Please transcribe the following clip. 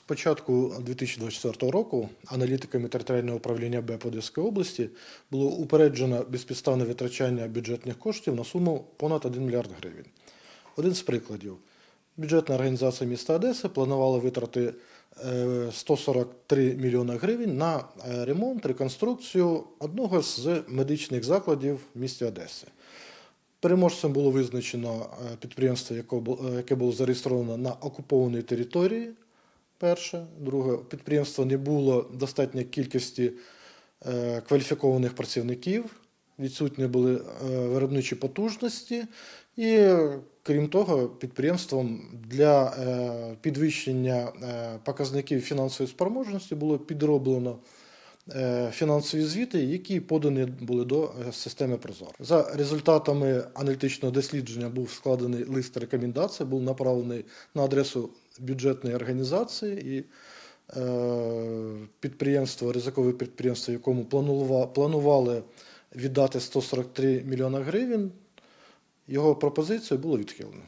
З початку 2024 року аналітиками територіального управління БЕП Одеської області було упереджено безпідставне витрачання бюджетних коштів на суму понад 1 мільярд гривень. Один з прикладів. Бюджетна організація міста Одеси планувала витрати е, 143 мільйони гривень на е, ремонт, реконструкцію одного з медичних закладів в місті Одеси. Переможцем було визначено е, підприємство, е, яке було зареєстровано на окупованій території. Перше. Друге, у підприємства не було достатньої кількості е, кваліфікованих працівників, відсутні були е, виробничі потужності, і крім того, підприємством для е, підвищення показників фінансової спроможності було підроблено фінансові звіти, які подані були до системи Прозоро. За результатами аналітичного дослідження був складений лист рекомендацій, був направлений на адресу бюджетної організації і е, підприємство, ризикове підприємство, якому планували віддати 143 мільйона гривень, його пропозицію було відхилено.